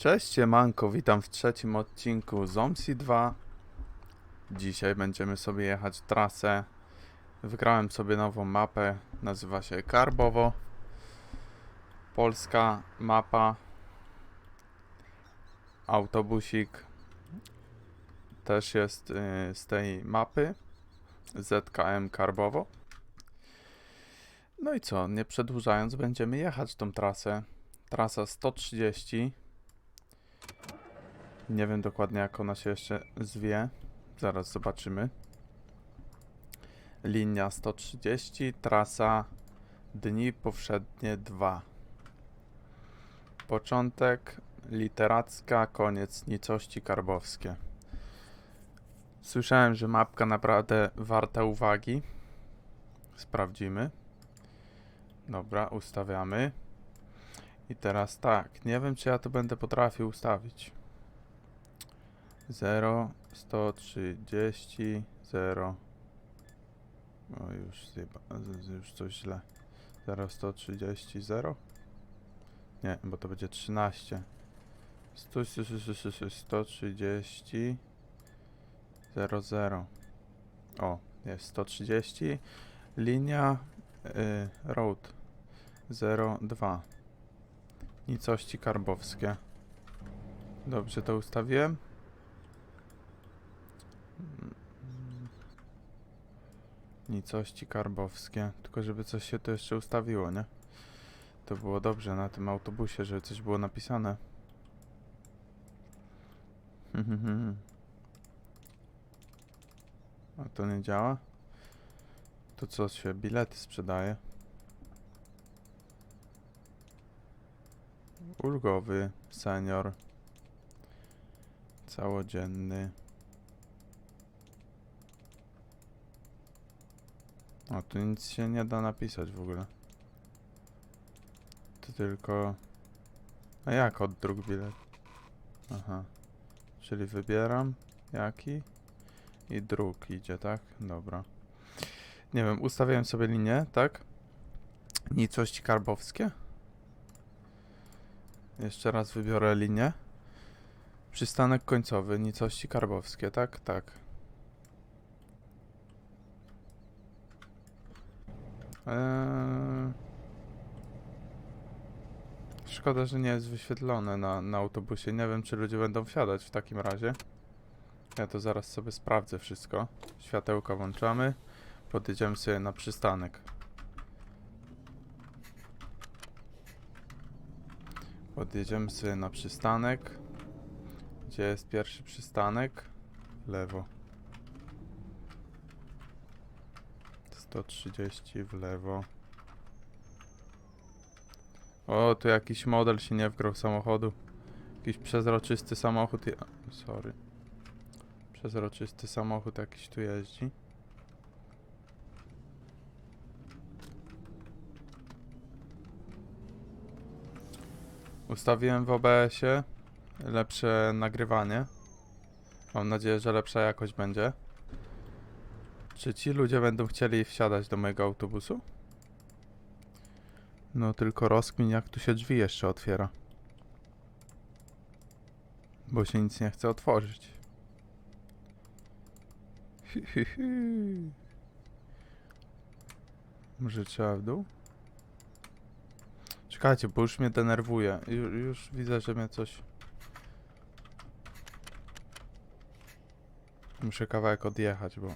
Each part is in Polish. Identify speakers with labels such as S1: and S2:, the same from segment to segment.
S1: Cześć, Manko, witam w trzecim odcinku Zomsi 2. Dzisiaj będziemy sobie jechać trasę. Wygrałem sobie nową mapę, nazywa się Karbowo. Polska mapa. Autobusik też jest y, z tej mapy. ZKM Karbowo. No i co, nie przedłużając, będziemy jechać tą trasę. Trasa 130. Nie wiem dokładnie jak ona się jeszcze zwie. Zaraz zobaczymy. Linia 130, trasa Dni Powszednie 2. Początek literacka, koniec nicości karbowskie. Słyszałem, że mapka naprawdę warta uwagi. Sprawdzimy. Dobra, ustawiamy. I teraz tak, nie wiem czy ja to będę potrafił ustawić. 0, 130, 0. O, już, zjeba- już coś źle. 0, 130, 0? Nie, bo to będzie 13. 100, 130, 0, 0. O, jest 130. Linia y, road 02. Nicości karbowskie. Dobrze to ustawiłem? Nicości karbowskie. Tylko żeby coś się tu jeszcze ustawiło, nie? To było dobrze na tym autobusie, żeby coś było napisane. A to nie działa? To co się bilety sprzedaje? Ulgowy, senior, całodzienny. O, tu nic się nie da napisać w ogóle. To tylko... A jak oddruk bilet? Aha. Czyli wybieram jaki i druk idzie, tak? Dobra. Nie wiem, ustawiałem sobie linię, tak? Nicości karbowskie. Jeszcze raz wybiorę linię. Przystanek końcowy, nicości karbowskie, tak? Tak. Eee... Szkoda, że nie jest wyświetlone na, na autobusie. Nie wiem, czy ludzie będą wsiadać w takim razie. Ja to zaraz sobie sprawdzę wszystko. Światełka włączamy. Podjedziemy sobie na przystanek. Podjedziemy sobie na przystanek. Gdzie jest pierwszy przystanek? Lewo. 130 w lewo. O, tu jakiś model się nie wgrał samochodu. Jakiś przezroczysty samochód. Sorry. Przezroczysty samochód jakiś tu jeździ. Ustawiłem w OBS-ie lepsze nagrywanie. Mam nadzieję, że lepsza jakość będzie. Czy ci ludzie będą chcieli wsiadać do mojego autobusu? No tylko rozkmin jak tu się drzwi jeszcze otwiera. Bo się nic nie chce otworzyć. Hi, hi, hi. Może trzeba w dół? Czekajcie, bo już mnie denerwuje. Ju, już widzę, że mnie coś... Muszę kawałek odjechać, bo...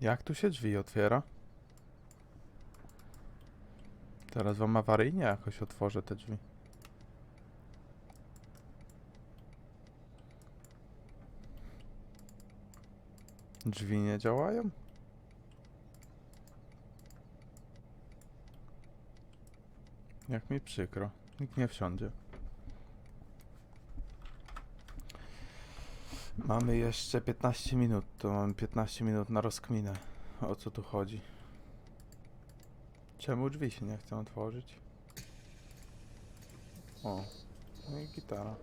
S1: Jak tu się drzwi otwiera? Teraz wam awaryjnie jakoś otworzę te drzwi. Drzwi nie działają? Jak mi przykro. Nikt nie wsiądzie. Mamy jeszcze 15 minut, to mamy 15 minut na rozkminę. O co tu chodzi? Czemu drzwi się nie chcą otworzyć? O, no i gitara.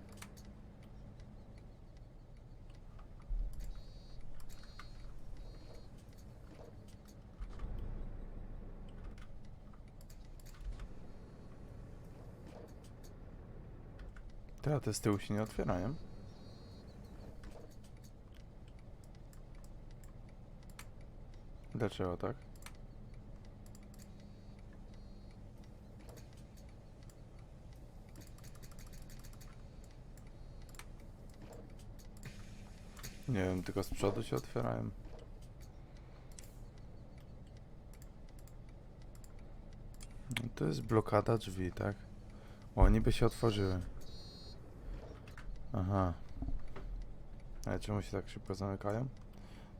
S1: Te, te z tyłu się nie otwierają. Dlaczego tak? Nie wiem, tylko z przodu się otwierają. To jest blokada drzwi, tak? O, niby się otworzyły. Aha. Ale czemu się tak szybko zamykają?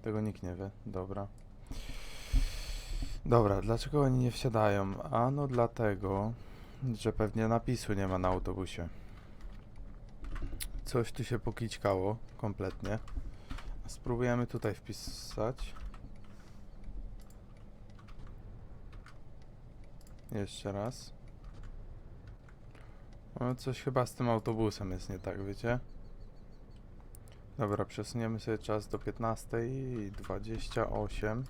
S1: Tego nikt nie wie. Dobra. Dobra, dlaczego oni nie wsiadają? A no dlatego, że pewnie napisu nie ma na autobusie. Coś tu się pokićkało kompletnie. Spróbujemy tutaj wpisać. Jeszcze raz. No, coś chyba z tym autobusem jest nie tak, wiecie? Dobra, przesuniemy sobie czas do 15.28.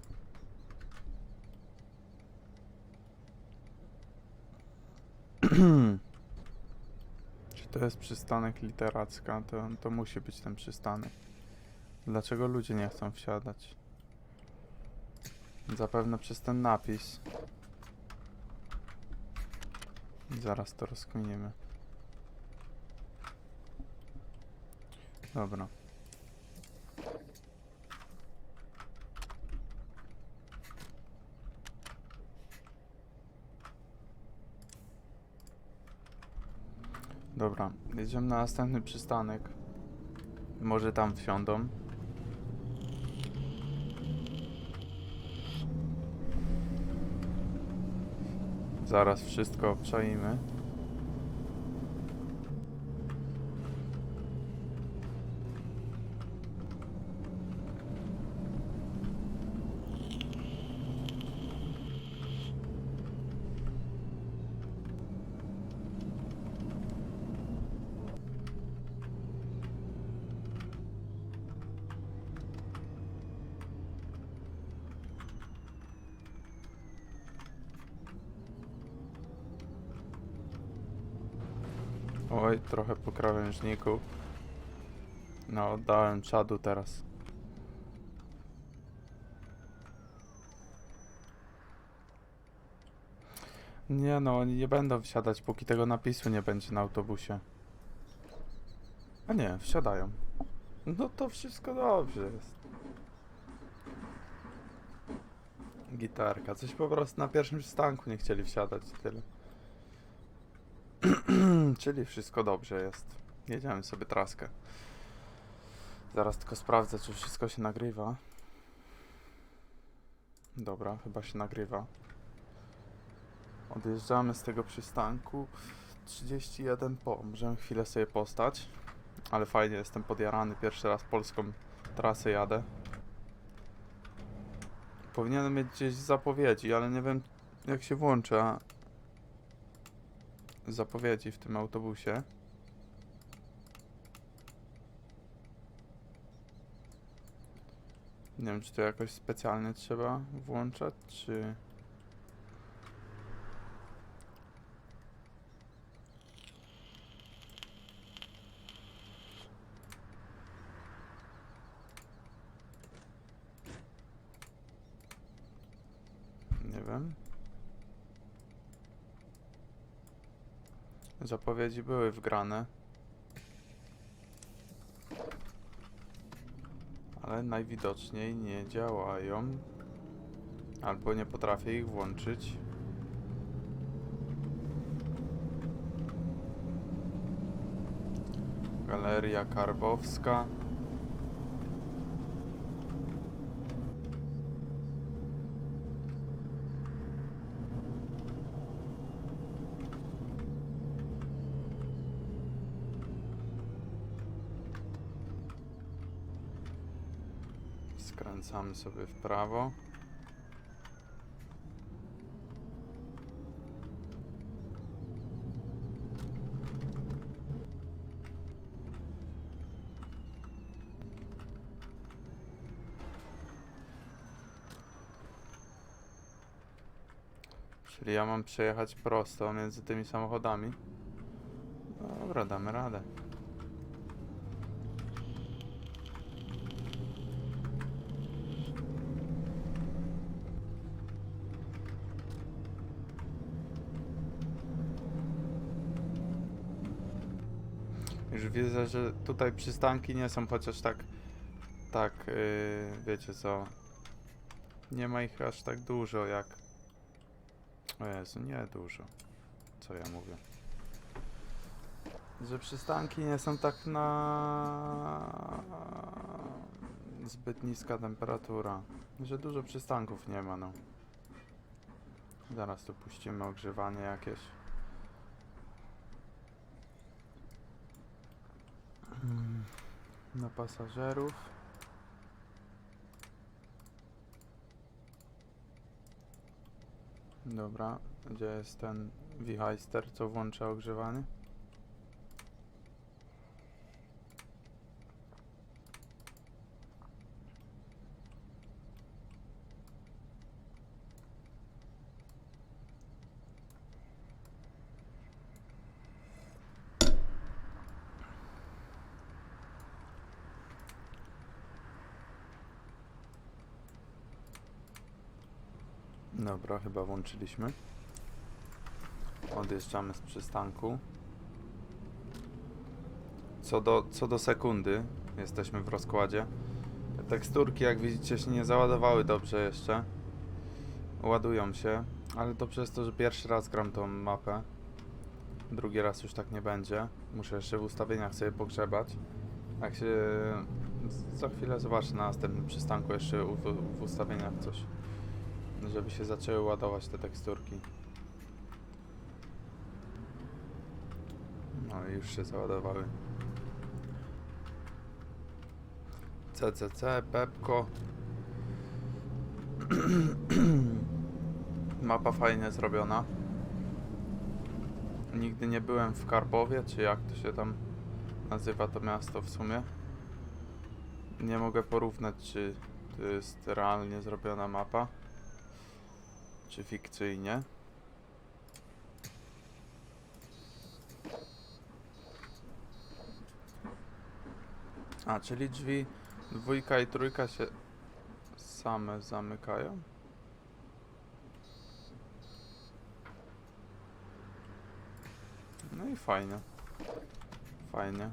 S1: Czy to jest przystanek literacka? To, to musi być ten przystanek. Dlaczego ludzie nie chcą wsiadać? Zapewne przez ten napis. Zaraz to rozkminimy. Dobra. Dobra, jedziemy na następny przystanek. Może tam wsiądą. Zaraz wszystko obczaimy. Oj, trochę po krawężniku. No, oddałem czadu teraz. Nie no, oni nie będą wsiadać, póki tego napisu nie będzie na autobusie. A nie, wsiadają. No to wszystko dobrze jest. Gitarka, coś po prostu na pierwszym przystanku nie chcieli wsiadać tyle. Czyli wszystko dobrze jest. Jedziemy sobie traskę. Zaraz tylko sprawdzę, czy wszystko się nagrywa. Dobra, chyba się nagrywa. Odjeżdżamy z tego przystanku. 31 po. Możemy chwilę sobie postać. Ale fajnie, jestem podjarany. Pierwszy raz polską trasę jadę. Powinienem mieć gdzieś zapowiedzi, ale nie wiem jak się włącza zapowiedzi w tym autobusie. Nie wiem, czy to jakoś specjalnie trzeba włączać, czy... Nie wiem. Zapowiedzi były wgrane. Ale najwidoczniej nie działają. Albo nie potrafię ich włączyć. Galeria Karbowska. Skręcamy sobie w prawo. Czyli ja mam przejechać prosto między tymi samochodami. Dobra, damy radę. Widzę, że tutaj przystanki nie są chociaż tak, tak, yy, wiecie co, nie ma ich aż tak dużo jak, o Jezu, nie dużo, co ja mówię. Że przystanki nie są tak na zbyt niska temperatura, że dużo przystanków nie ma, no. Zaraz tu puścimy ogrzewanie jakieś. Na pasażerów. Dobra, gdzie jest ten wichajster, co włącza ogrzewanie? Dobra, chyba włączyliśmy. Odjeżdżamy z przystanku. Co do, co do sekundy, jesteśmy w rozkładzie. Te teksturki, jak widzicie, się nie załadowały dobrze jeszcze. Ładują się, ale to przez to, że pierwszy raz gram tą mapę. Drugi raz już tak nie będzie. Muszę jeszcze w ustawieniach sobie pogrzebać. Jak się... Za chwilę zobaczę na następnym przystanku jeszcze w ustawieniach coś żeby się zaczęły ładować te teksturki. No i już się załadowały. CCC, Pepko. Mapa fajnie zrobiona. Nigdy nie byłem w Karbowie, czy jak to się tam nazywa to miasto w sumie. Nie mogę porównać, czy to jest realnie zrobiona mapa czy fikcyjnie. A, czyli drzwi dwójka i trójka się same zamykają? No i fajnie. Fajnie.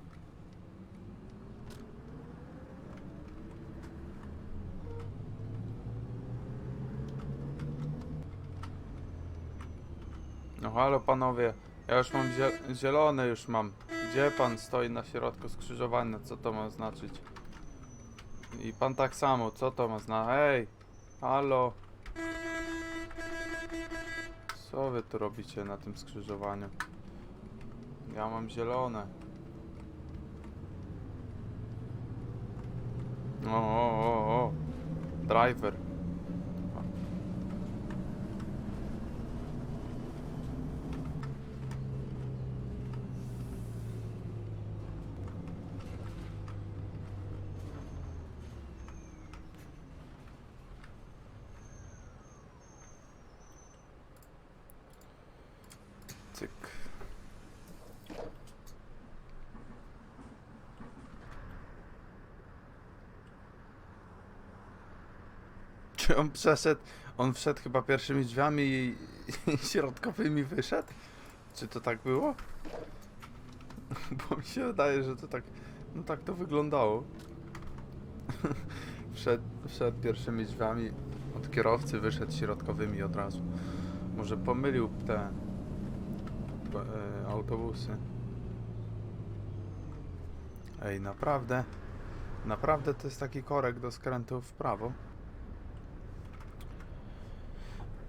S1: No halo panowie, ja już mam zie zielone już mam. Gdzie pan stoi na środku skrzyżowania? Co to ma znaczyć? I pan tak samo, co to ma znaczyć? Ej! Halo! Co wy tu robicie na tym skrzyżowaniu? Ja mam zielone. O, o, o, o. Driver. Cyk. Czy on przeszedł? On wszedł chyba pierwszymi drzwiami i, i środkowymi wyszedł? Czy to tak było? Bo mi się wydaje, że to tak. No tak to wyglądało. wszedł, wszedł pierwszymi drzwiami od kierowcy, wyszedł środkowymi od razu. Może pomylił te e, autobusy. Ej, naprawdę? Naprawdę to jest taki korek do skrętu w prawo?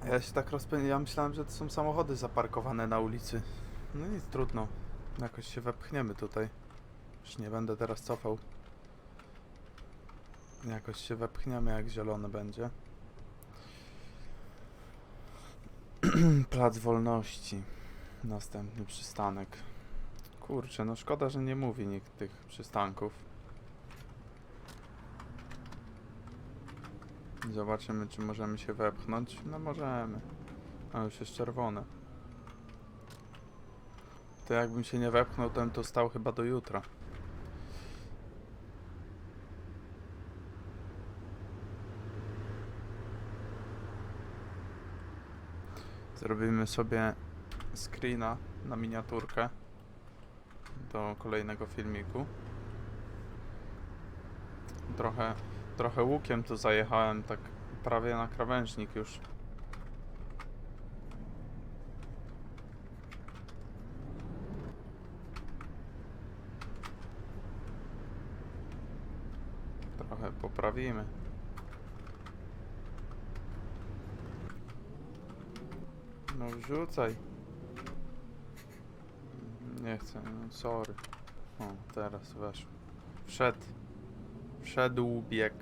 S1: Ja się tak rozpędziłem, ja myślałem, że to są samochody zaparkowane na ulicy. No nic, trudno. Jakoś się wepchniemy tutaj. Już nie będę teraz cofał. Jakoś się wepchniemy, jak zielone będzie. Plac Wolności. Następny przystanek. Kurczę, no szkoda, że nie mówi nikt tych przystanków. Zobaczymy, czy możemy się wepchnąć. No możemy. A już jest czerwone. To jakbym się nie wepchnął, to bym to stał chyba do jutra. Zrobimy sobie screena na miniaturkę. do kolejnego filmiku. Trochę, trochę łukiem tu zajechałem, tak prawie na krawężnik już. Trochę poprawimy. No wrzucaj. Nie chcę, no sorry. O, teraz weszło. Wszedł. Wszedł bieg.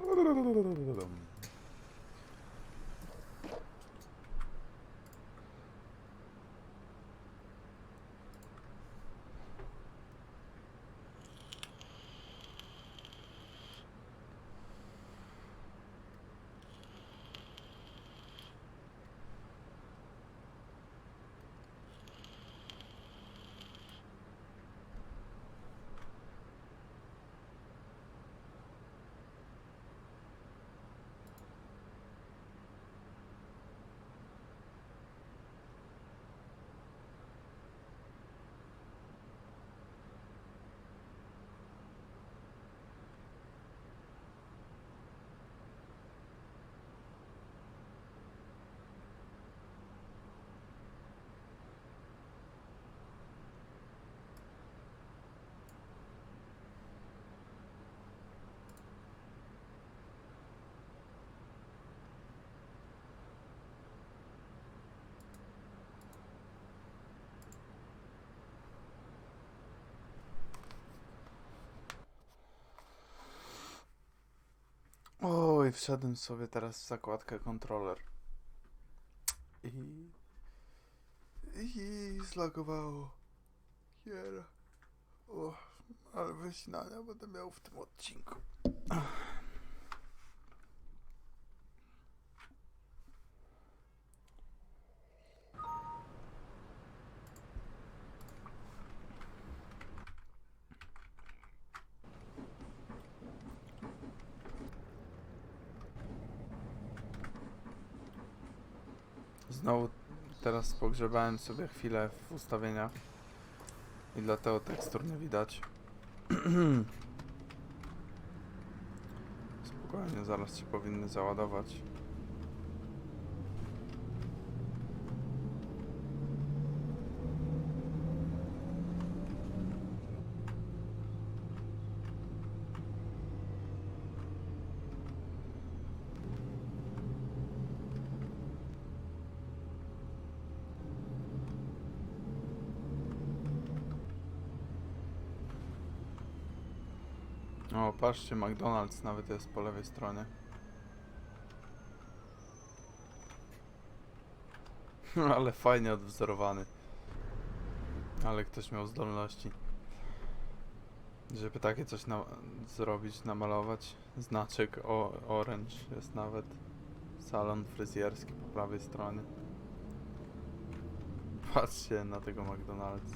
S1: Oj, wszedłem sobie teraz w zakładkę kontroler. I... I zlagowało. Kiera. O, ale wyśnania będę miał w tym odcinku. Znowu teraz pogrzebałem sobie chwilę w ustawieniach i dlatego tekstur nie widać. Spokojnie, zaraz ci powinny załadować. O, patrzcie, McDonald's nawet jest po lewej stronie. Ale fajnie odwzorowany. Ale ktoś miał zdolności. Żeby takie coś na zrobić, namalować. Znaczek o orange jest nawet. Salon fryzjerski po prawej stronie. Patrzcie na tego McDonald's.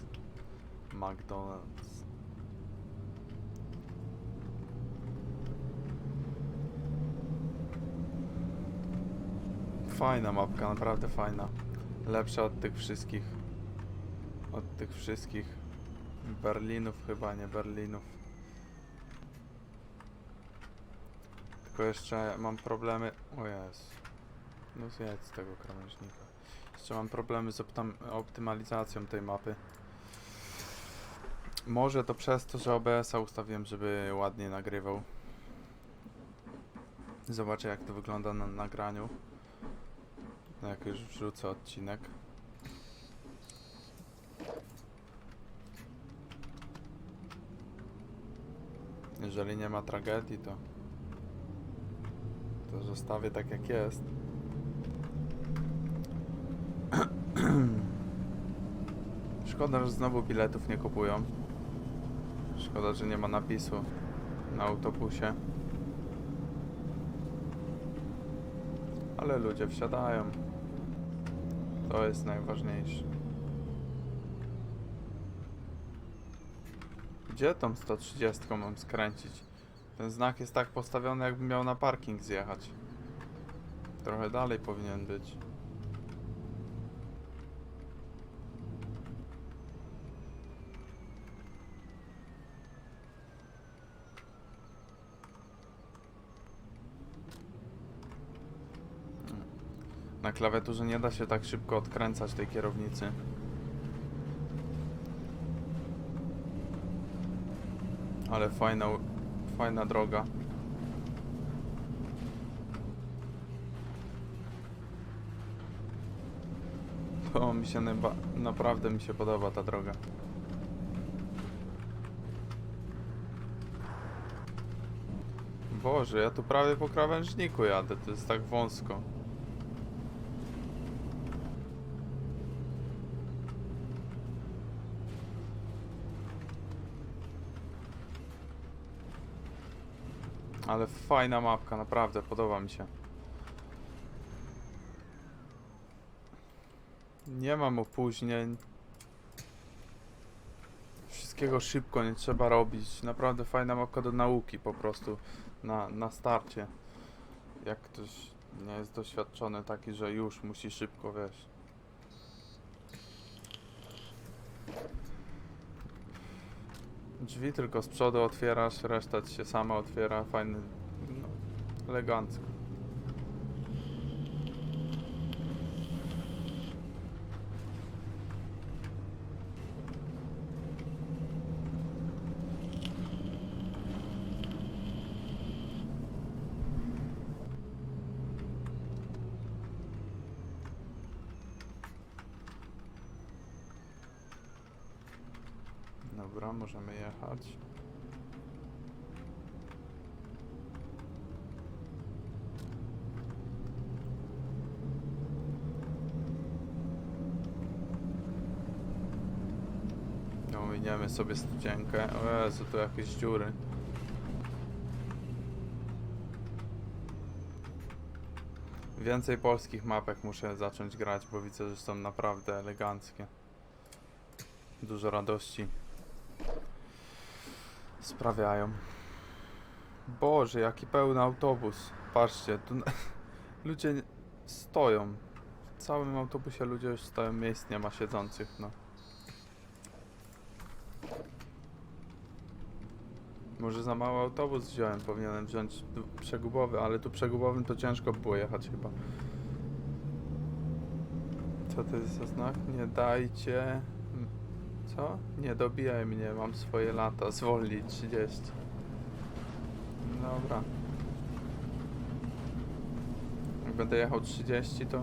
S1: McDonald's. Fajna mapka, naprawdę fajna. Lepsza od tych wszystkich. Od tych wszystkich Berlinów chyba, nie Berlinów. Tylko jeszcze mam problemy. O jest. No zjedz z tego krawężnika. Jeszcze mam problemy z optymalizacją tej mapy. Może to przez to, że OBS-a ustawiłem, żeby ładnie nagrywał. Zobaczę jak to wygląda na nagraniu. Jak już wrzucę odcinek. Jeżeli nie ma tragedii, to to zostawię tak jak jest. Szkoda, że znowu biletów nie kupują. Szkoda, że nie ma napisu na autobusie. Ale ludzie wsiadają. To jest najważniejsze. Gdzie tą 130 mam skręcić? Ten znak jest tak postawiony, jakbym miał na parking zjechać. Trochę dalej powinien być. Klawiaturze nie da się tak szybko odkręcać tej kierownicy. Ale fajna, fajna droga. To mi się naprawdę mi się podoba ta droga. Boże, ja tu prawie po krawężniku jadę, to jest tak wąsko. Ale fajna mapka, naprawdę, podoba mi się. Nie mam opóźnień. Wszystkiego szybko nie trzeba robić. Naprawdę fajna mapka do nauki po prostu na, na starcie. Jak ktoś nie jest doświadczony taki, że już musi szybko wiesz. Drzwi tylko z przodu otwierasz, reszta ci się sama otwiera, fajny, no, elegancko. Dobra, możemy jechać. No, miniemy sobie studzienkę. O Jezu, tu jakieś dziury. Więcej polskich mapek muszę zacząć grać, bo widzę, że są naprawdę eleganckie. Dużo radości sprawiają. Boże, jaki pełny autobus. Patrzcie, tu ludzie stoją. W całym autobusie ludzie już stoją, miejsc nie ma siedzących, no. Może za mały autobus wziąłem, powinienem wziąć przegubowy, ale tu przegubowym to ciężko było jechać chyba. Co to jest za znak? Nie dajcie... Co? Nie dobijaj mnie, mam swoje lata, zwolnij 30. Dobra. Jak będę jechał 30 to...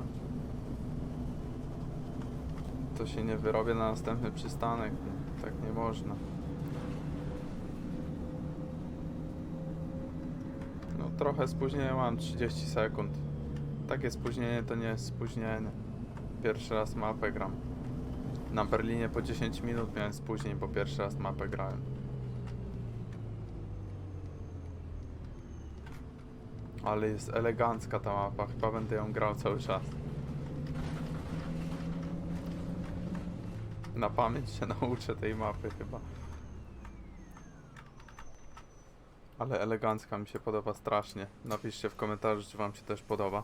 S1: To się nie wyrobię na następny przystanek. Tak nie można. No trochę spóźnienia mam, 30 sekund. Takie spóźnienie to nie jest spóźnienie. Pierwszy raz mapę gram. Na Berlinie po 10 minut miałem spóźnień, bo pierwszy raz mapę grałem. Ale jest elegancka ta mapa, chyba będę ją grał cały czas. Na pamięć się nauczę tej mapy chyba. Ale elegancka mi się podoba strasznie. Napiszcie w komentarzu, czy wam się też podoba.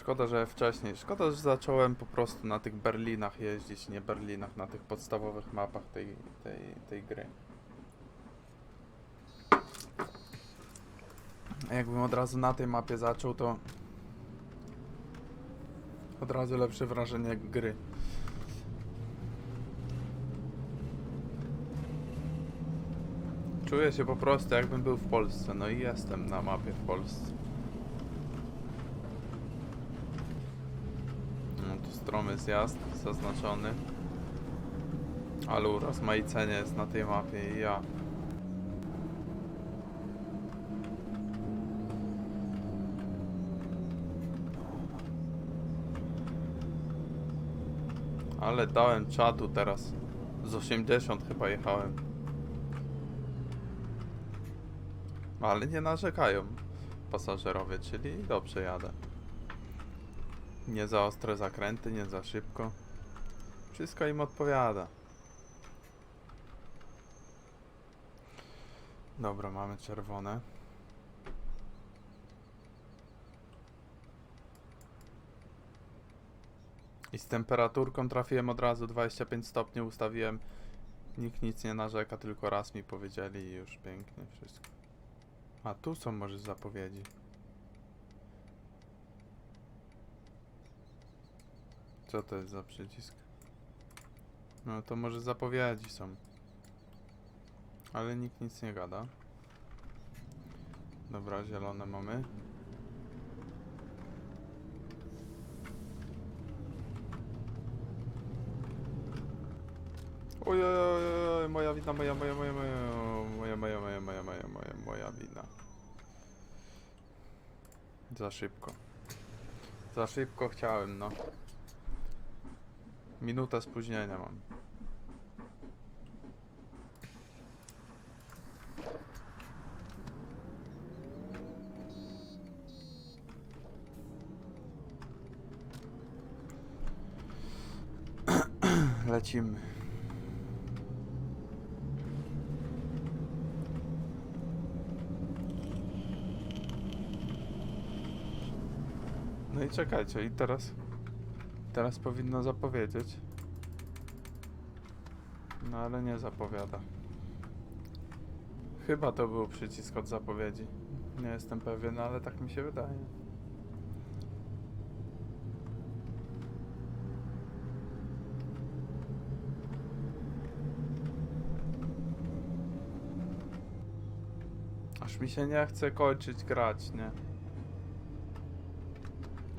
S1: Szkoda, że wcześniej. Szkoda, że zacząłem po prostu na tych Berlinach jeździć, nie Berlinach, na tych podstawowych mapach tej, tej, tej gry. Jakbym od razu na tej mapie zaczął, to od razu lepsze wrażenie gry. Czuję się po prostu jakbym był w Polsce, no i jestem na mapie w Polsce. No tu stromy zjazd zaznaczony. Ale urozmaicenie jest na tej mapie i ja. Ale dałem czadu teraz. Z 80 chyba jechałem. Ale nie narzekają pasażerowie, czyli dobrze jadę. Nie za ostre zakręty, nie za szybko. Wszystko im odpowiada. Dobra, mamy czerwone. I z temperaturką trafiłem od razu 25 stopni, ustawiłem. Nikt nic nie narzeka, tylko raz mi powiedzieli i już pięknie wszystko. A tu są może zapowiedzi. Co to jest za przycisk? No to może zapowiedzi są. Ale nikt nic nie gada. Dobra, zielone mamy. Oj, oj, oj, oj, oj, moja wina, moja, moja, moja, moja, moja, moja, moja, moja, moja, moja, moja wina. Za szybko. Za szybko chciałem, no. Minutę spóźnienia mam. Lecimy. No i czekajcie, i teraz. Teraz powinno zapowiedzieć. No ale nie zapowiada. Chyba to był przycisk od zapowiedzi. Nie jestem pewien, ale tak mi się wydaje. Aż mi się nie chce kończyć grać, nie?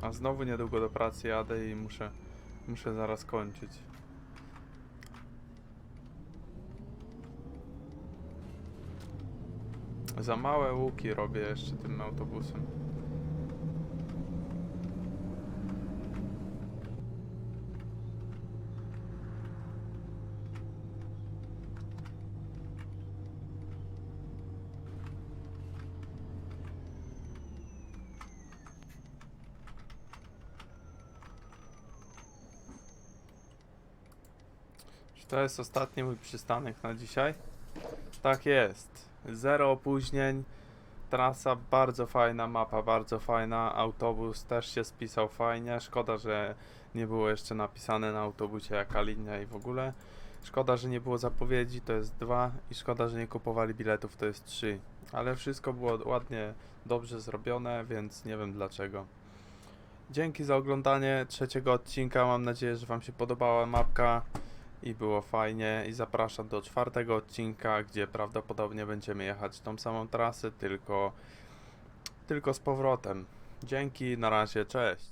S1: A znowu niedługo do pracy jadę i muszę, muszę zaraz kończyć. Za małe łuki robię jeszcze tym autobusem. To jest ostatni mój przystanek na dzisiaj? Tak jest. Zero opóźnień. Trasa bardzo fajna, mapa bardzo fajna, autobus też się spisał fajnie. Szkoda, że nie było jeszcze napisane na autobusie jaka linia i w ogóle. Szkoda, że nie było zapowiedzi, to jest dwa i szkoda, że nie kupowali biletów, to jest trzy. Ale wszystko było ładnie, dobrze zrobione, więc nie wiem dlaczego. Dzięki za oglądanie trzeciego odcinka. Mam nadzieję, że Wam się podobała mapka i było fajnie. I zapraszam do czwartego odcinka, gdzie prawdopodobnie będziemy jechać tą samą trasę, tylko, tylko z powrotem. Dzięki, na razie, cześć.